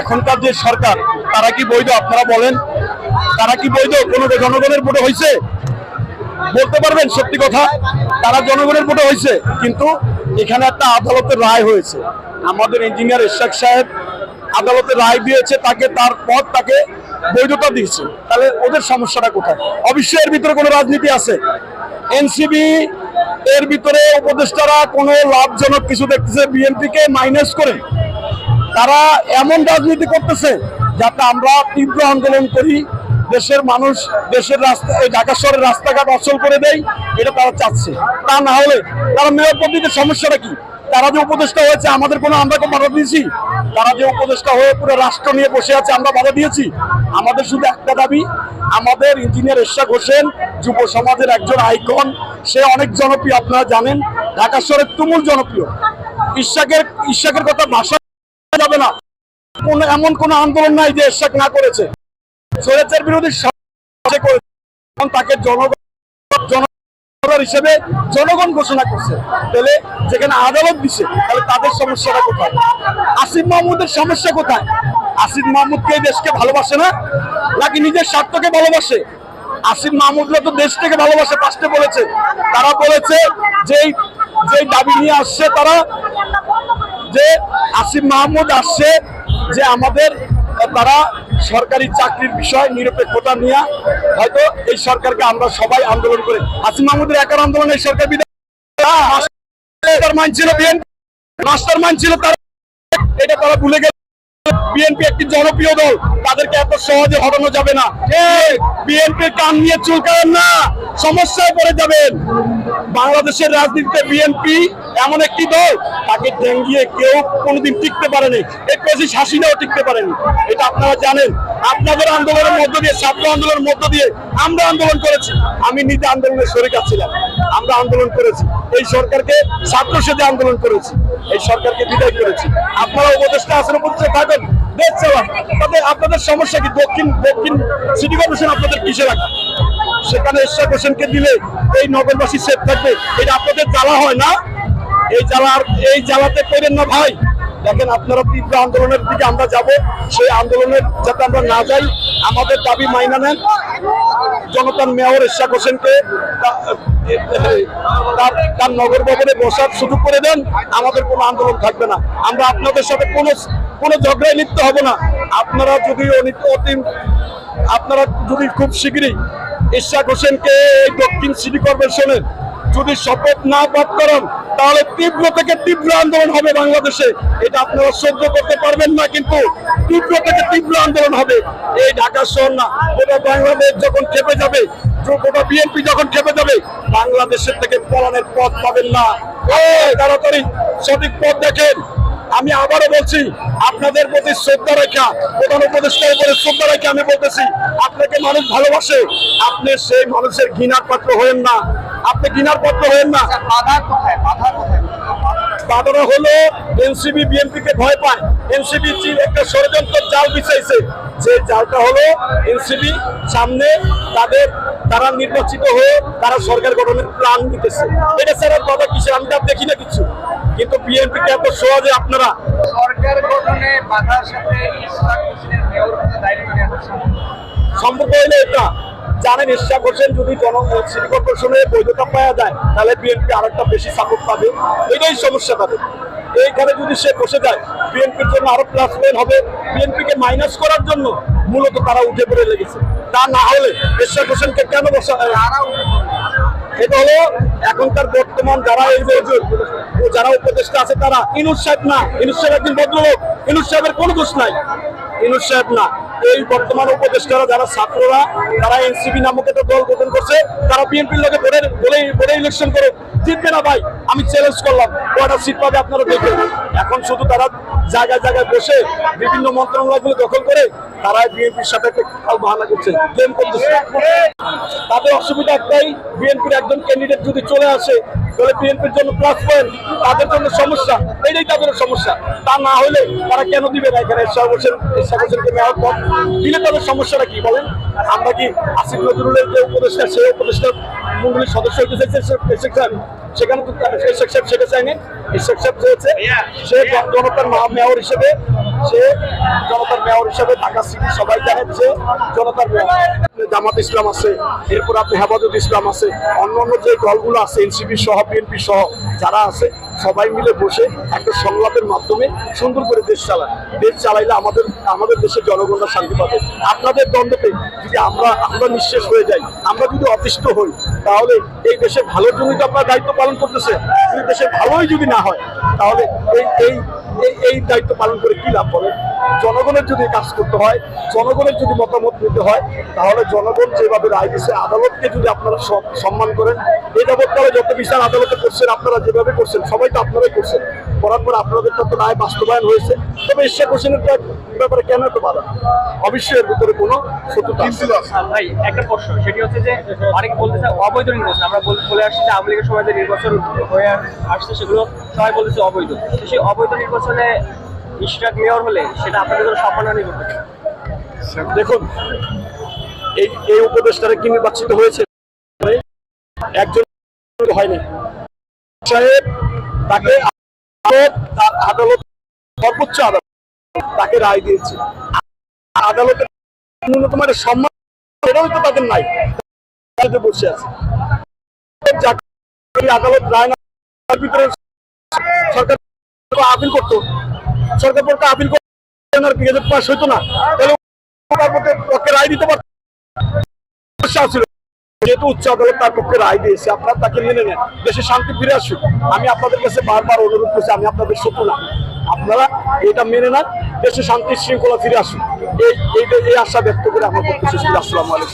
এখনকার যে সরকার, তারা কি বৈধ? আপনারা বলেন। তারা কি বৈধ? কোনো জনগণের ভোটে হয়েছে বলতে পারবেন সত্যি কথা, তারা জনগণের ভোটে হয়েছে কিন্তু এখানে একটা আদালতের রায় হয়েছে। আমাদের ইঞ্জিনিয়ার ইশাক সাহেব আদালতের রায় দিয়েছে, তাকে তার পদ, তাকে বৈধতা দিয়েছে। তাহলে ওদের সমস্যাটা কোথায়? অবশ্যই এর ভিতরে কোনো রাজনীতি আছে। এনসিবি এর ভিতরে উপদেষ্টারা কোনো লাভজনক কিছু দেখতেছে, বিএনপিকে মাইনাস করে। তারা এমন রাজনীতি করতেছে যাতে আমরা তীব্র আন্দোলন করি, দেশের মানুষ, দেশের রাস্তা, এই ঢাকা শহরের রাস্তাঘাট অচল করে দেয়, এটা তারা চাচ্ছে। তা না হলে তারা মেয়র পদ্ধতির সমস্যাটা কি? তারা যে উপদেষ্টা হয়েছে, আমাদের কোনো আমরা কোনো বাধা দিয়েছি? তারা যে উপদেষ্টা হয়ে পুরো রাষ্ট্র নিয়ে বসে আছে, আমরা বাধা দিয়েছি? আমাদের শুধু একটা দাবি, আমাদের ইঞ্জিনিয়ার এরশাদ হোসেন, যুব সমাজের একজন আইকন, সে অনেক জনপ্রিয়, আপনারা জানেন। ঢাকা শহরের তুমুল জনপ্রিয়। ইশাকের ইশাকের কথা ভাষা এমন কোন আন্দোলন নাই যে এরশাদ না করেছে। স্বৈরাচার বিরোধী তাকে জনগণ হিসেবে জনগণ ঘোষণা করছে। তাহলে যেখানে আদালত দিছে, তাহলে তাদের সমস্যাটা কোথায়? আসিফ মাহমুদের সমস্যা কোথায়? আসিফ মাহমুদকে দেশকে ভালোবাসে না? নাকি নিজের স্বার্থকে ভালোবাসে? আসিফ মাহমুদরা তো দেশ থেকে ভালোবাসে, পাঁচটে বলেছে। তারা বলেছে যে যে দাবি নিয়ে আসছে তারা, যে আসিফ মাহমুদ আসছে যে আমাদের, তারা সরকারি চাকরির বিষয় নিরপেক্ষতা নিয়ে হয়তো এই সরকারকে আমরা সবাই আন্দোলন করে। আসিম মাহমুদের একার আন্দোলন এই সরকার বিধায়ক মাইন্ড ছিল মাস্টার মাইন্ড ছিল তারা। এটা তারা ভুলে গেল বিএনপি একটি জনপ্রিয় দল, তাদেরকে এত সহজে হটানো যাবে না। বিএনপির কান নিয়ে চুলকাবেন না, সমস্যায় পড়ে যাবেন। বাংলাদেশের রাজনীতিতে বিএনপি এমন একটি দল, তাকে ডেঙ্গিয়ে কেউ কোনোদিন টিকতে পারেনি এই প্রেসিস হাসিনাও টিকতে পারেনি। এটা আপনারা জানেন। আপনাদের আন্দোলনের মধ্য দিয়ে, ছাত্র আন্দোলনের মধ্য দিয়ে আমরা আন্দোলন করেছি। আমি নিজে আন্দোলনের শরিক ছিলাম আমরা আন্দোলন করেছি। এই সরকারকে ছাত্র সেজে আন্দোলন করেছি। এই সরকারকে বিদায় করেছি। আপনারা উপদেষ্টা আছেন উপদেষ্টা থাকেন। আপনাদের সমস্যা কি? দক্ষিণ দক্ষিণ সিটি কর্পোরেশন আপনাদের কিসে রাখা সেখানে ঈশ্বর হোসেনকে দিলে এই নগরবাসী সেফ থাকবে। এটা আপনাদের জ্বালা হয় না? এই জ্বালার এই জ্বালাতে করেন না ভাই। দেখেন আপনারা তীব্র আন্দোলনের দিকে আমরা যাব। সেই আন্দোলনের যাতে আমরা না যাই, আমাদের দাবি মাইনা নেন। জনতার মেয়র ইশাক হোসেনকে তার নগর ভবনে বসার সুযোগ করে দেন। আমাদের কোনো আন্দোলন থাকবে না। আমরা আপনাদের সাথে কোনো কোনো ঝগড়ায় লিপ্ত হব না। আপনারা যদি অনি- অতি আপনারা যদি খুব শীঘ্রই ইশাক হোসেনকে এই দক্ষিণ সিটি কর্পোরেশনের যদি শপথ না পাঠ করেন, তাহলে তীব্র থেকে তীব্র আন্দোলন হবে বাংলাদেশে। এটা আপনারা সহ্য করতে পারবেন না, কিন্তু তীব্র থেকে তীব্র আন্দোলন হবে। এই ঢাকা শহর না, গোটা বাংলাদেশ যখন খেপে যাবে, গোটা বিএনপি যখন খেপে যাবে, বাংলাদেশের থেকে পলানের পথ পাবেন না। তাড়াতাড়ি সঠিক পথ দেখেন। আমি আবারও বলছি, আপনাদের প্রতি শ্রদ্ধা রেখা, প্রধান উপদেষ্টার উপরে শ্রদ্ধা রেখে আমি বলতেছি, আপনাকে মানুষ ভালোবাসে, আপনি সেই মানুষের ঘৃণার পাত্র হয়েন না। আপনি কিনার পাত্র হয়েন না। বাধা কোথায়? বাধা কোথায়? বাধা হলো এনসিবি বিএনপি কে ভয় পায়। এনসিবি একটা ষড়যন্ত্র জাল বিছাইছে। যে জালটা হলো এনসিবি সামনে তাদের তারা নির্বাচিত হয়ে তারা সরকার গঠনের প্ল্যান দিতেছে। এটা ছাড়া কথা কিসে আমি তার দেখি না কিছু। কিন্তু বিএনপি কে এত সহজে আপনারা সরকার গঠনে বাধার সাথে ইসলাম হোসেনের মেয়র দায়িত্ব নেওয়া সম্ভব হইলে এটা জানেন, ইশাক হোসেন যদি জন সিটি কর্পোরেশনে বৈধতা পাওয়া যায়, তাহলে বিএনপি আরেকটা বেশি সাপোর্ট পাবে। এটাই সমস্যা তাদের। এইখানে যদি সে বসে যায়, বিএনপির জন্য আরও প্লাস পয়েন্ট হবে। বিএনপিকে মাইনাস করার জন্য মূলত তারা উঠে পড়ে লেগেছে। তা না হলে ইশাক হোসেনকে কেন বসা এটা হলো এখনকার বর্তমান যারা এই যারা উপদেষ্টা আছে তারা। ইনুস সাহেব না, ইনুস সাহেব একজন ভদ্রলোক। ইনুস সাহেবের কোনো দোষ নাই। ইনুস না। এই বর্তমান উপদেষ্টারা যারা ছাত্ররা, তারা এনসিপি নামক একটা দল গঠন করছে, তারা বিএনপির লোকে ভোটে বলে ইলেকশন করে জিতবে না ভাই? আমি চ্যালেঞ্জ করলাম। কয়টা সিট পাবে আপনারা দেখবেন এখন শুধু তারা জায়গায় জায়গায় বসে বিভিন্ন মন্ত্রণালয়গুলো দখল করে তারা বিএনপির সাথে খাল বাহানা করছে গেম করতেছে। তাদের অসুবিধা একটাই, বিএনপির একজন ক্যান্ডিডেট যদি চলে আসে, তাহলে বিএনপির জন্য প্লাস পয়েন্ট তাদের জন্য সমস্যা, এটাই তাদের সমস্যা। তা না হলে তারা কেন দিবে না এখানে? এরশাদ হোসেন এরশাদ হোসেনকে নেওয়ার পর দিলে তাদের সমস্যাটা কি বলেন? আমরা কি আসিফ নজরুলের যে উপদেষ্টা, সেই উপদেষ্টা মন্ডলীর সদস্য হতে চাইছে সেখানে তো সেটা এরশাদ সাহেব চেয়েছে, সে জন- জনতার মেয়র হিসেবে সে জনতার মেয়র হিসেবে ঢাকা সিটি সবাই জানেন জনতার মেয়র। জামাত ইসলাম আছে, এরপর আপনি হেফাজত ইসলাম আছে অন্যান্য যে দলগুলো আছে, এনসিপি সহ, বিএনপি সহ, যারা আছে, সবাই মিলে বসে একটা সংলাপের মাধ্যমে সুন্দর করে দেশ চালায় দেশ চালাইলে আমাদের আমাদের দেশের জনগণরা শান্তি পাবে। আপনাদের দ্বন্দ্বতে যদি আমরা আমরা নিঃশেষ হয়ে যাই, আমরা যদি অতিষ্ঠ হই, তাহলে এই দেশের ভালোর জন্যই তো আপনারা দায়িত্ব পালন করতেছে যদি দেশের ভালোই যদি না হয়, তাহলে এই এই এই- দায়িত্ব পালন করে কি লাভ করেন জনগণের যদি কাজ করতে হয়, জনগণের যদি মতামত নিতে হয়, তাহলে জনগণ যেভাবে রায় দিচ্ছে আদালতকে যদি আপনারা সম্মান করেন, এ যাবৎকালে যত বিচার আদালতে করছেন, আপনারা যেভাবে করছেন, সবাই তো আপনারাই করছেন। করার পর আপনাদের তো রায় বাস্তবায়ন হয়েছে। তবে এশিয়া কোশ্চেনের ব্যাপারে কেন এত বাধা? অবশ্যই এর ভিতরে কোনো। ভাই একটা প্রশ্ন সেটি হচ্ছে যে অনেকে বলতেছে অবৈধ নির্বাচন আমরা বল- বলে আসছি যে আওয়ামী লীগের সময় যে নির্বাচন হয়ে আসছে সেগুলো সবাই বলতেছে অবৈধ। সেই অবৈধ নির্বাচনে ইশরাক মেয়র হলে সেটা আপনাদের জন্য সম্মানহানি করবে দেখুন এই এই উপদেষ্টারা কি নির্বাচিত হয়েছে? একজন হয়নি। সাহেব তাকে আদালত সর্বোচ্চ আদালত তাকে রায় দিয়েছে। আদালতের ন্যূনতম সম্মান এটাও তো তাদের নাই। বসে আছে। আদালত রায় না ভিতরে সরকার আপিল করতো। সরকার পক্ষে আপিল করতো পাস হইতো না। তাহলে পক্ষে রায় দিতে পারত সমস্যা ছিল যেহেতু উচ্চ আদালত তার পক্ষে রায় দিয়েছে, আপনারা তাকে মেনে নেন। দেশে শান্তি ফিরে আসুক। আমি আপনাদের কাছে বারবার অনুরোধ করছি, আমি আপনাদের শত্রু না। আপনারা এটা মেনে নেন, দেশে শান্তি শৃঙ্খলা ফিরে আসুক। এই এই আশা ব্যক্ত করে আমরা পক্ষে আসসালামু আলাইকুম।